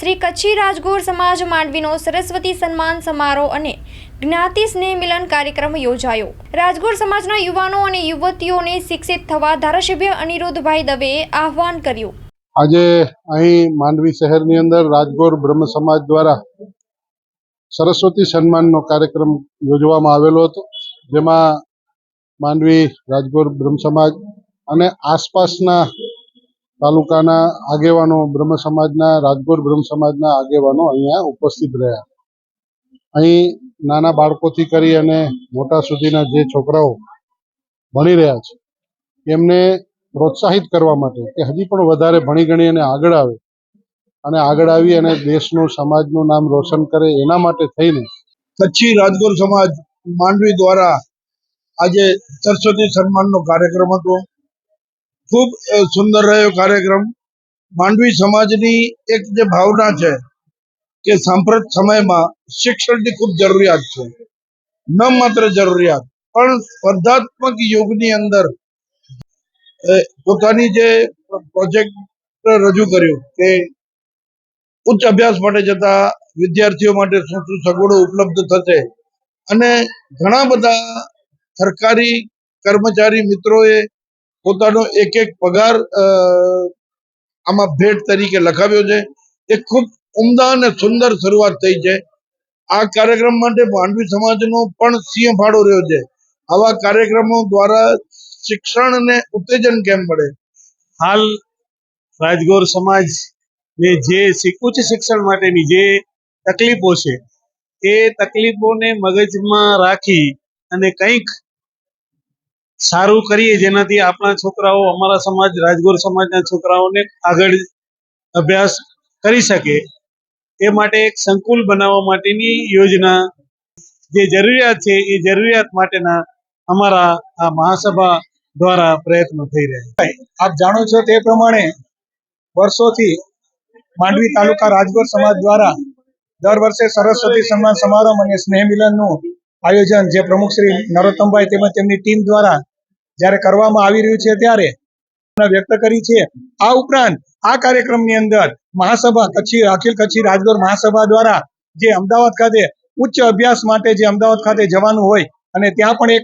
શ્રી કચ્છી રાજગોર સમાજ માંડવીનો સરસ્વતી સન્માન સમારોહ અને જ્ઞાતિ સ્નેહ મિલન કાર્યક્રમ યોજાયો. રાજગોર સમાજના યુવાનો અને યુવતીઓને શિક્ષિત થવા ધારાસભ્ય અનિરુદ્ધભાઈ દવેએ આહવાન કર્યું. આજે અહીં માંડવી શહેરની અંદર રાજગોર બ્રહ્મ સમાજ દ્વારા સરસ્વતી સન્માનનો કાર્યક્રમ યોજવામાં આવેલો હતો, જેમાં માંડવી રાજગોર બ્રહ્મ સમાજ અને આસપાસના તાલુકાના આગેવાનો બ્રહ્મ સમાજના, રાજગોર બ્રહ્મ સમાજના આગેવાનો અહીંયા ઉપસ્થિત રહ્યા. અહીં નાના બાળકોથી કરી અને મોટા સુધીના જે છોકરાઓ ભણી રહ્યા છે એમને પ્રોત્સાહિત કરવા માટે કે હજી પણ વધારે ભણી ગણી અને આગળ આવે અને આગળ આવી અને દેશનું, સમાજનું નામ રોશન કરે એના માટે થઈને કચ્છી રાજગોર સમાજ માંડવી દ્વારા આજે સરસ્વતી સન્માનનો કાર્યક્રમ હતો. ખૂબ સુંદર રહ્યો કાર્યક્રમ. માંડવી સમાજની એક જે ભાવના છે કે સાંપ્રત સમયમાં શિક્ષણની ખૂબ જરૂરિયાત છે. ન માત્ર જરૂરિયાત, પણ સ્પર્ધાત્મક યુગની અંદર પોતાની જે પ્રોજેક્ટ રજૂ કર્યો કે ઉચ્ચ અભ્યાસ માટે જતા વિદ્યાર્થીઓ માટે શું શું સગવડો ઉપલબ્ધ થશે. અને ઘણા બધા સરકારી કર્મચારી મિત્રોએ પોતાનો એક એક પગાર આમાં ભેટ તરીકે લખાવ્યો છે. એ ખૂબ ઉમદા અને સુંદર શરૂઆત થઈ છે. આ કાર્યક્રમ માટે માંડવી સમાજનો પણ સિંહ ફાળો રહ્યો છે. આવા કાર્યક્રમો દ્વારા શિક્ષણને ઉત્તેજન કેમ મળે? હાલ રાજગોર સમાજ ને જે ઉચ્ચ શિક્ષણ માટેની જે તકલીફો છે, એ તકલીફોને મગજમાં રાખી અને કંઈક સારું કરીએ જેનાથી આપણા છોકરાઓ, અમારા સમાજ, રાજગોર સમાજના છોકરાઓને આગળ અભ્યાસ કરી શકે. એ માટે એક સંકુલ બનાવવા માટેની યોજના જે જરૂરિયાત છે, એ જરૂરિયાત માટેના અમારા આ મહાસભા દ્વારા પ્રયત્નો થઈ રહ્યા છે. આપ જાણો છો તે પ્રમાણે વર્ષોથી માંડવી તાલુકા રાજગોર સમાજ દ્વારા દર વર્ષે સરસ્વતી સન્માન સમારંભ અને સ્નેહ મિલનનું આયોજન જે પ્રમુખ શ્રી નરોત્તમભાઈ તેમજ તેમની ટીમ દ્વારા જ્યારે કરવામાં આવી રહ્યું છે ત્યારે વ્યક્ત કરી છે. આ ઉપરાંત આ કાર્યક્રમની અંદર મહાસભા કચ્છી, અખિલ કચ્છી રાજગોર મહાસભા દ્વારા જે અમદાવાદ ખાતે ઉચ્ચ અભ્યાસ માટે જે અમદાવાદ ખાતે જવાનું હોય અને ત્યાં પણ એક